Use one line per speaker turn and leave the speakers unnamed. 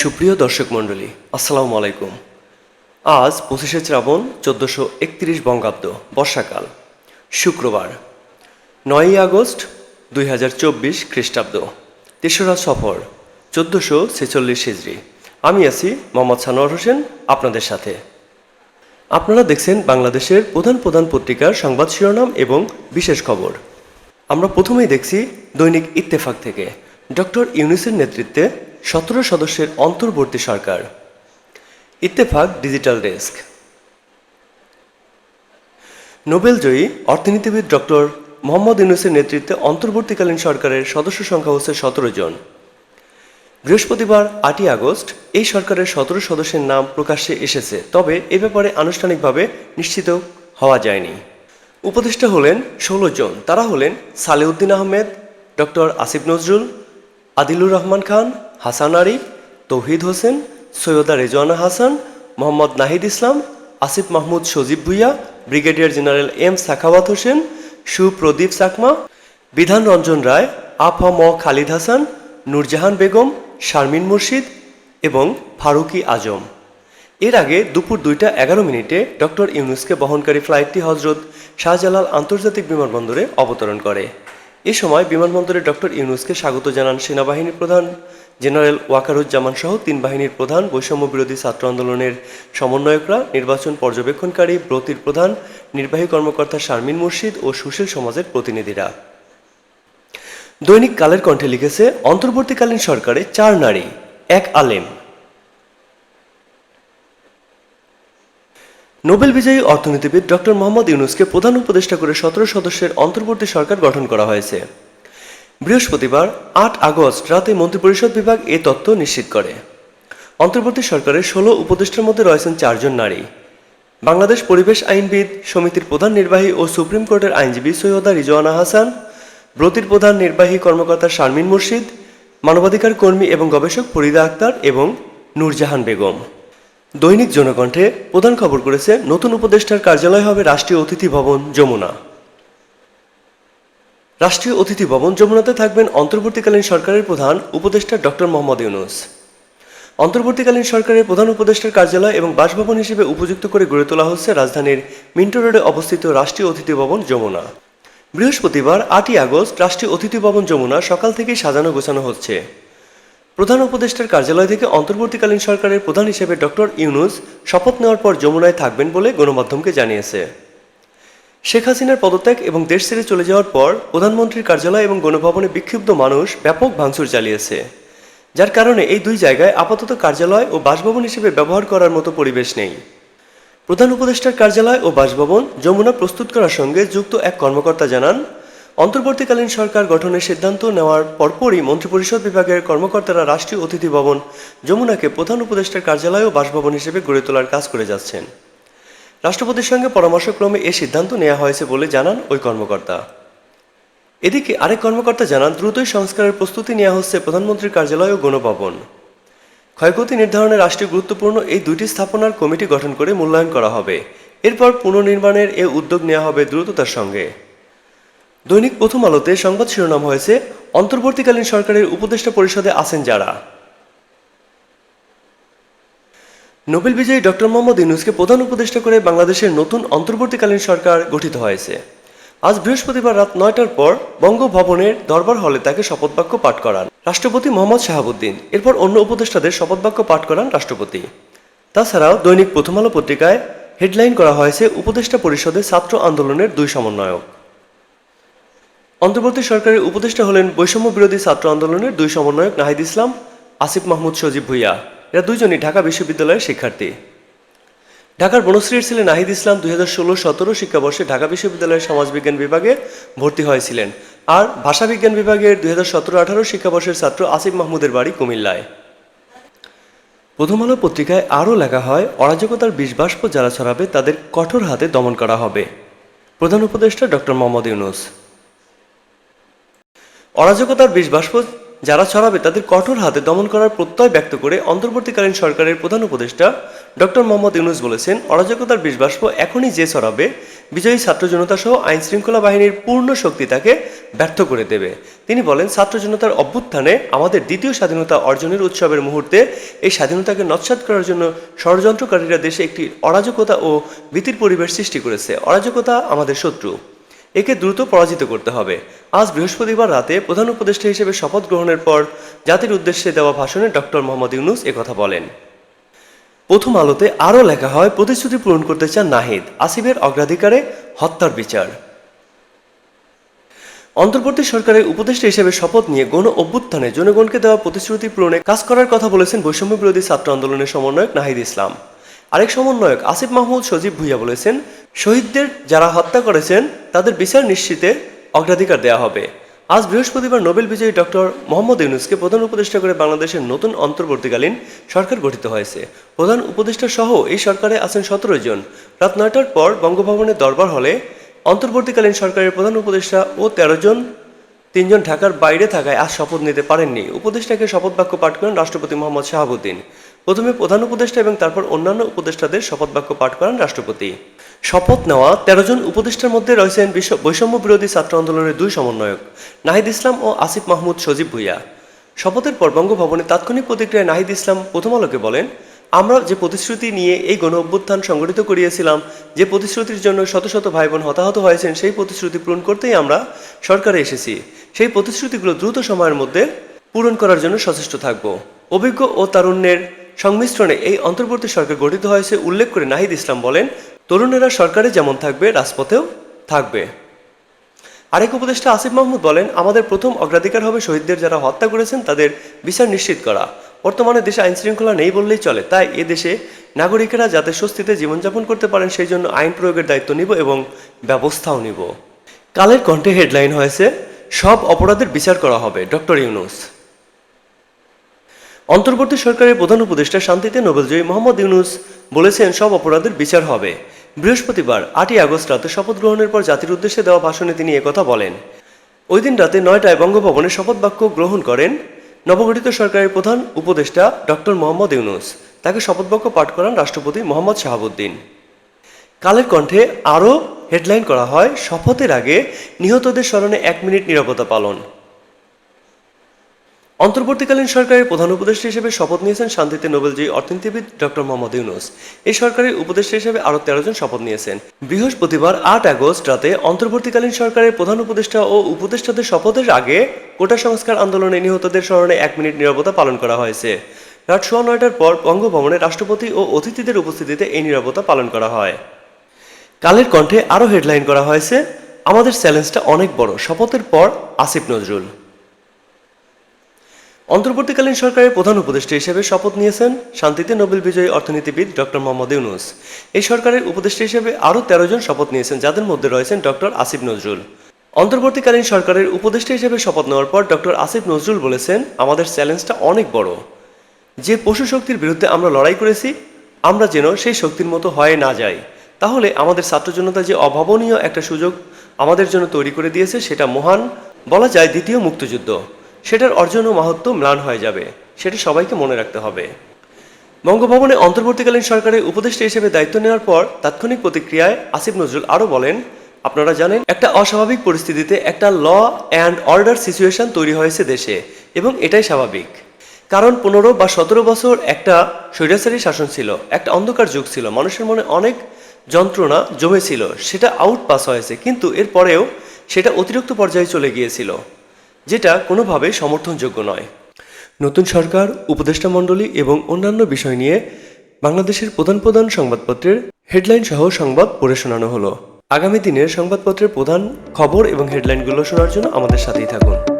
সুপ্রিয় দর্শক মণ্ডলী, আসসালামু আলাইকুম। আজ পঁচিশে শ্রাবণ চোদ্দোশো একত্রিশ বঙ্গাব্দ, বর্ষাকাল, শুক্রবার, নয়ই আগস্ট দুই হাজার চব্বিশ খ্রিস্টাব্দ, তেসরা সফর, চোদ্দোশো ছেচল্লিশ হিজড়ি আমি আছি মোহাম্মদ সানোয়ার হোসেন, আপনাদের সাথে। আপনারা দেখছেন বাংলাদেশের প্রধান প্রধান পত্রিকার সংবাদ শিরোনাম এবং বিশেষ খবর। আমরা প্রথমেই দেখছি দৈনিক ইত্তেফাক থেকে। ডক্টর ইউনিসের নেতৃত্বে সতেরো সদস্যের অন্তর্বর্তী সরকার। Ittefaq digital desk. নোবেলজয়ী অর্থনীতিবিদ ডক্টর মোহাম্মদ ইউনুসের নেতৃত্বে অন্তর্বর্তীকালীন সরকারের সদস্য সংখ্যা হচ্ছে সতেরো জন। বৃহস্পতিবার, আটই আগস্ট, এই সরকারের সতেরো সদস্যের নাম প্রকাশ্যে এসেছে, তবে এ ব্যাপারে আনুষ্ঠানিকভাবে নিশ্চিত হওয়া যায়নি। উপদেষ্টা হলেন ষোলো জন, তারা হলেন Salehuddin Ahmed, doctor Asif Nazrul Adilur Rahman Khan, Hasan Arif, Touhid Hossain, Syeda Rizwana Hasan, Mohammad Nahid Islam, Asif Mahmud Sajib Bhuiyan, brigadier general M Sakhawat Hossain, Supradip Chakma Bidhan Ranjan Roy, আফা ম খালিদ হাসান, নূরজাহান বেগম, শারমিন মুর্শিদ এবং ফারুকি আজম। এর আগে দুপুর দুইটা এগারো মিনিটে doctor ইউনুসকে বহনকারী ফ্লাইটটি হজরত শাহজালাল আন্তর্জাতিক বিমানবন্দরে অবতরণ করে। এ সময় বিমানবন্দরে ডক্টর ইউনুসকে স্বাগত জানান সেনাবাহিনীর প্রধান জেনারেল ওয়াকারুজ্জামান সহ তিন বাহিনীর প্রধান বৈষম্য বিরোধী ছাত্র আন্দোলনের সমন্বয়করা, নির্বাচন পর্যবেক্ষণকারী, ব্রতির প্রধান, নির্বাহী কর্মকর্তা শারমিন মুর্শিদ ও সুশীল সমাজের প্রতিনিধিরা। দৈনিক কালের কণ্ঠে লিখেছে, অন্তর্বর্তীকালীন সরকারে চার নারী, এক আলেম। নোবেল বিজয়ী অর্থনীতিবিদ ডক্টর মোহাম্মদ ইউনুসকে প্রধান উপদেষ্টা করে সতেরো সদস্যের অন্তর্বর্তী সরকার গঠন করা হয়েছে। বৃহস্পতিবার, আট আগস্ট রাতে মন্ত্রিপরিষদ বিভাগ এ তথ্য নিশ্চিত করে। অন্তর্বর্তী সরকারের ষোলো উপদেষ্টার মধ্যে রয়েছেন চারজন নারী। বাংলাদেশ পরিবেশ আইনবিদ সমিতির প্রধান নির্বাহী ও সুপ্রিম কোর্টের আইনজীবী সৈয়দা রিজওয়ানা হাসান, ব্রতির প্রধান নির্বাহী কর্মকর্তা শারমিন মুর্শিদ, মানবাধিকার কর্মী এবং গবেষক ফরিদা আক্তার এবং নূরজাহান বেগম। দৈনিক জনকণ্ঠে প্রধান খবর করেছে, নতুন উপদেষ্টার কার্যালয় হবে রাষ্ট্রীয় অতিথি ভবন যমুনা। রাষ্ট্রীয় অতিথি ভবন যমুনাতে থাকবেন অন্তর্বর্তীকালীন সরকারের প্রধান উপদেষ্টা ডক্টর মোহাম্মদ ইউনুস। অন্তর্বর্তীকালীন সরকারের প্রধান উপদেষ্টার কার্যালয় এবং বাসভবন হিসেবে উপযুক্ত করে গড়ে তোলা হচ্ছে রাজধানীর মিন্টো রোডে অবস্থিত রাষ্ট্রীয় অতিথি ভবন যমুনা। বৃহস্পতিবার, আটই আগস্ট, রাষ্ট্রীয় অতিথি ভবন যমুনা সকাল থেকেই সাজানো গোছানো হচ্ছে। প্রধান উপদেষ্টার কার্যালয় থেকে অন্তর্বর্তীকালীন সরকারের প্রধান হিসেবে ডক্টর ইউনুস শপথ নেওয়ার পর যমুনায় থাকবেন বলে গণমাধ্যমকে জানিয়েছে। শেখ হাসিনার পদত্যাগ এবং দেশ ছেড়ে চলে যাওয়ার পর প্রধানমন্ত্রীর কার্যালয় এবং গণভবনে বিক্ষুব্ধ মানুষ ব্যাপক ভাঙচুর চালিয়েছে। যার কারণে এই দুই জায়গায় আপাতত কার্যালয় ও বাসভবন হিসেবে ব্যবহার করার মতো পরিবেশ নেই। প্রধান উপদেষ্টার কার্যালয় ও বাসভবন যমুনা প্রস্তুত করার সঙ্গে যুক্ত এক কর্মকর্তা জানান অন্তর্বর্তীকালীন সরকার গঠনের সিদ্ধান্ত নেওয়ার পরপরই মন্ত্রিপরিষদ বিভাগের কর্মকর্তারা রাষ্ট্রীয় অতিথি ভবন, যমুনাকে প্রধান উপদেষ্টার কার্যালয় ও বাসভবন হিসেবে গড়ে তোলার কাজ করে যাচ্ছেন। রাষ্ট্রপতির সঙ্গে পরামর্শক্রমে এ সিদ্ধান্ত নেওয়া হয়েছে বলে জানান ওই কর্মকর্তা। এদিকে আরেক কর্মকর্তা জানান, দ্রুতই সংস্কারের প্রস্তুতি নেওয়া হচ্ছে প্রধানমন্ত্রীর কার্যালয় ও গণভবন। ক্ষয়ক্ষতি নির্ধারণে রাষ্ট্রীয় গুরুত্বপূর্ণ এই দুইটি স্থাপনার কমিটি গঠন করে মূল্যায়ন করা হবে। এরপর পুনর্নির্মাণের এ উদ্যোগ নেওয়া হবে দ্রুততার সঙ্গে। দৈনিক প্রথম আলোতে সংবাদ শিরোনাম হয়েছে, অন্তর্বর্তীকালীন সরকারের উপদেষ্টা পরিষদে আছেন যারা। নোবেল বিজয়ী ডক্টর মোহাম্মদ ইউনুসকে প্রধান উপদেষ্টা করে বাংলাদেশের নতুন অন্তর্বর্তীকালীন সরকার গঠিত হয়েছে। আজ বৃহস্পতিবার রাত নয়টার পর বঙ্গভবনের দরবার হলে তাকে শপথবাক্য পাঠ করান রাষ্ট্রপতি মোহাম্মদ শাহাবুদ্দিন। এরপর অন্য উপদেষ্টাদের শপথবাক্য পাঠ করান রাষ্ট্রপতি। তাছাড়াও দৈনিক প্রথম আলো পত্রিকায় হেডলাইন করা হয়েছে উপদেষ্টা পরিষদে ছাত্র আন্দোলনের দুই সমন্বয়ক। অন্তর্বর্তী সরকারের উপদেষ্টা হলেন বৈষম্য বিরোধী ছাত্র আন্দোলনের দুই সমন্বয়ক নাহিদ ইসলাম, আসিফ মাহমুদ সজীব ভুইয়া। এরা দুইজনই ঢাকা বিশ্ববিদ্যালয়ের শিক্ষার্থী। ঢাকার বনশ্রীর ছেলে নাহিদ ইসলাম দুই হাজার ষোলো সতেরো শিক্ষাবর্ষে ঢাকা বিশ্ববিদ্যালয়ের সমাজবিজ্ঞান বিভাগে ভর্তি হয়েছিলেন। আর ভাষাবিজ্ঞান বিভাগের দুই হাজার সতেরো আঠারো শিক্ষাবর্ষের ছাত্র আসিফ মাহমুদের বাড়ি কুমিল্লায়। প্রথম আলো পত্রিকায় আরও লেখা হয়, অরাজকতার বিষ বাষ্প যারা ছড়াবে তাদের কঠোর হাতে দমন করা হবে। প্রধান উপদেষ্টা ডক্টর মোহাম্মদ ইউনুস। অরাজকতার বিষ বাষ্প যারা ছড়াবে তাদের কঠোর হাতে দমন করার প্রত্যয় ব্যক্ত করে অন্তর্বর্তীকালীন সরকারের প্রধান উপদেষ্টা ডক্টর মোহাম্মদ ইউনুস বলেছেন, অরাজকতার বিষবাষ্প এখনই যে ছড়াবে, বিজয়ী ছাত্র জনতা সহ আইন শৃঙ্খলা বাহিনীর পূর্ণ শক্তি তাকে ব্যর্থ করে দেবে। তিনি বলেন, ছাত্র জনতার অভ্যুত্থানে আমাদের দ্বিতীয় স্বাধীনতা অর্জনের উৎসবের মুহূর্তে এই স্বাধীনতাকে নৎসাৎ করার জন্য ষড়যন্ত্রকারীরা দেশে একটি অরাজকতা ও ভীতির পরিবেশ সৃষ্টি করেছে। অরাজকতা আমাদের শত্রু। একে দ্রুত পরাজিত করতে হবে। আজ বৃহস্পতিবার রাতে প্রধান উপদেষ্টা হিসেবে শপথ গ্রহণের পর জাতির উদ্দেশ্যে দেওয়া ভাষণে ডক্টর মোহাম্মদ ইউনুস একথা বলেন। প্রথম আলোতে আরও লেখা হয়, প্রতিশ্রুতি পূরণ করতে চান নাহিদ, আসিফের অগ্রাধিকারে হত্যার বিচার। অন্তর্বর্তী সরকারের উপদেষ্টা হিসেবে শপথ নিয়ে গণ অভ্যুত্থানে জনগণকে দেওয়া প্রতিশ্রুতি পূরণে কাজ করার কথা বলেছেন বৈষম্য বিরোধী ছাত্র আন্দোলনের সমন্বয়ক নাহিদ ইসলাম। আরেক সমন্বয়ক আসিফ মাহমুদ সজীব ভুইয়া বলেছেন শহীদদের যারা হত্যা করেছেন, তাদের বিচার নিশ্চিতে অগ্রাধিকার দেওয়া হবে। আজ বৃহস্পতিবার নোবেল বিজয়ী ডক্টর মোহাম্মদ ইউনুসকে প্রধান উপদেষ্টা করে বাংলাদেশের নতুন অন্তর্বর্তীকালীন সরকার গঠিত হয়েছে। প্রধান উপদেষ্টা সহ এই সরকারে আছেন সতেরো জন। রাত নয়টার পর বঙ্গভবনের দরবার হলে অন্তর্বর্তীকালীন সরকারের প্রধান উপদেষ্টা ও তেরো জন তিনজন ঢাকার বাইরে থাকায় আজ শপথ নিতে পারেননি। উপদেষ্টাকে শপথ বাক্য পাঠ করেন রাষ্ট্রপতি মোহাম্মদ শাহাবুদ্দিন। প্রথমে প্রধান উপদেষ্টা এবং তারপর অন্যান্য উপদেষ্টাদের শপথ বাক্য পাঠ করেন রাষ্ট্রপতি। শপথ নেওয়া তেরো জন উপদেষ্টার মধ্যে রয়েছেন বিশ্ব বৈষম্য বিরোধী ছাত্র আন্দোলনের দুই সমন্বয়ক, নাহিদ ইসলাম ও আসিফ মাহমুদ সজীব ভুইয়া। শপথের পর বঙ্গভবনে তাৎক্ষণিক প্রতিক্রিয়ায় নাহিদ ইসলাম প্রথম আলোকে বলেন, আমরা যে প্রতিশ্রুতি নিয়ে এই গণ অভ্যুত্থান সংগঠিত করিয়েছিলাম, যে প্রতিশ্রুতির জন্য শত শত ভাই বোন হতাহত হয়েছেন, সেই প্রতিশ্রুতি পূরণ করতেই আমরা সরকারে এসেছি। সেই প্রতিশ্রুতিগুলো দ্রুত সময়ের মধ্যে পূরণ করার জন্য সচেষ্ট থাকব। অভিজ্ঞ ও তারুণ্যের সংমিশ্রণে এই অন্তর্বর্তী সরকার গঠিত হয়েছে উল্লেখ করে নাহিদ ইসলাম বলেন, তরুণেরা সরকারে যেমন থাকবে, রাজপথেও থাকবে। আরেক উপদেষ্টা আসিফ মাহমুদ বলেন, আমাদের প্রথম অগ্রাধিকার হবে শহীদদের যারা হত্যা করেছেন, তাদের বিচার নিশ্চিত করা। বর্তমানে দেশে আইন শৃঙ্খলা নেই বললেই চলে, তাই এ দেশে নাগরিকেরা যাতে স্বস্তিতে জীবনযাপন করতে পারেন, সেই জন্য আইন প্রয়োগের দায়িত্ব নিব এবং ব্যবস্থাও নিব। কালের কণ্ঠে হেডলাইন হয়েছে, সব অপরাধের বিচার করা হবে। ডক্টর ইউনুস। অন্তর্বর্তী সরকারের প্রধান উপদেষ্টা শান্তিতে নোবেলজয়ী মোহাম্মদ ইউনুস বলেছেন, সব অপরাধের বিচার হবে। বৃহস্পতিবার, আটই আগস্ট রাতে শপথ গ্রহণের পর জাতির উদ্দেশ্যে দেওয়া ভাষণে তিনি একথা বলেন। ওই দিন রাতে নয়টায় বঙ্গভবনে শপথ বাক্য গ্রহণ করেন নবগঠিত সরকারের প্রধান উপদেষ্টা ডক্টর মোহাম্মদ ইউনুস। তাকে শপথ বাক্য পাঠ করান রাষ্ট্রপতি মোহাম্মদ শাহাবুদ্দিন। কালের কণ্ঠে আরও হেডলাইন করা হয়, শপথের আগে নিহতদের স্মরণে এক মিনিট নিরাপত্তা পালন। অন্তর্বর্তীকালীন সরকারের প্রধান উপদেষ্টা হিসেবে শপথ নিয়েছেন শান্তিতে নোবেলজয়ী অর্থনীতিবিদ ডক্টর মোহাম্মদ ইউনুস। এই সরকারের উপদেষ্টা হিসেবে আরও তেরো জন শপথ নিয়েছেন। বৃহস্পতিবার আট আগস্ট রাতে অন্তর্বর্তীকালীন সরকারের প্রধান উপদেষ্টা ও উপদেষ্টাদের শপথের আগে কোটা সংস্কার আন্দোলনে নিহতদের স্মরণে এক মিনিট নিরাপত্তা পালন করা হয়েছে। রাত সোয়া নয়টার পর বঙ্গভবনে রাষ্ট্রপতি ও অতিথিদের উপস্থিতিতে এই নিরাপত্তা পালন করা হয়। কালের কণ্ঠে আরও হেডলাইন করা হয়েছে, আমাদের চ্যালেঞ্জটা অনেক বড়। শপথের পর আসিফ নজরুল। অন্তর্বর্তীকালীন সরকারের প্রধান উপদেষ্টা হিসেবে শপথ নিয়েছেন শান্তিতে নোবেল বিজয়ী অর্থনীতিবিদ ডক্টর মোহাম্মদ ইউনুস। এই সরকারের উপদেষ্টা হিসেবে আরও তেরো জন শপথ নিয়েছেন, যাদের মধ্যে রয়েছেন ডক্টর আসিফ নজরুল। অন্তর্বর্তীকালীন সরকারের উপদেষ্টা হিসেবে শপথ নেওয়ার পর ডক্টর আসিফ নজরুল বলেছেন, আমাদের চ্যালেঞ্জটা অনেক বড়। যে পশু শক্তির বিরুদ্ধে আমরা লড়াই করেছি, আমরা যেন সেই শক্তির মতো হয়ে না যাই। তাহলে আমাদের ছাত্র জনতা যে অভাবনীয় একটা সুযোগ আমাদের জন্য তৈরি করে দিয়েছে, সেটা মহান। বলা যায় দ্বিতীয় মুক্তযুদ্ধ। সেটার অর্জন ও মাহাত্ম ম্লান হয়ে যাবে, সেটা সবাইকে মনে রাখতে হবে। বঙ্গভবনে অন্তর্বর্তীকালীন সরকারের উপদেষ্টা হিসেবে দায়িত্ব নেওয়ার পর তাৎক্ষণিক প্রতিক্রিয়ায় আসিফ নজরুল আরও বলেন, আপনারা জানেন, একটা অস্বাভাবিক পরিস্থিতিতে একটা ল অ্যান্ড অর্ডার সিচুয়েশন তৈরি হয়েছে দেশে, এবং এটাই স্বাভাবিক। কারণ পনেরো বা সতেরো বছর একটা স্বৈরাচারী শাসন ছিল, একটা অন্ধকার যুগ ছিল, মানুষের মনে অনেক যন্ত্রণা জমেছিল, সেটা আউট পাস হয়েছে, কিন্তু এরপরেও সেটা অতিরিক্ত পর্যায়ে চলে গিয়েছিল। যেটা কোনোভাবে সমর্থনযোগ্য নয়। নতুন সরকার, উপদেষ্টা মণ্ডলী এবং অন্যান্য বিষয় নিয়ে বাংলাদেশের প্রধান প্রধান সংবাদপত্রের হেডলাইন সহ সংবাদ পড়ে শোনানো হলো। আগামী দিনের সংবাদপত্রের প্রধান খবর এবং হেডলাইনগুলো শোনার জন্য আমাদের সাথেই থাকুন।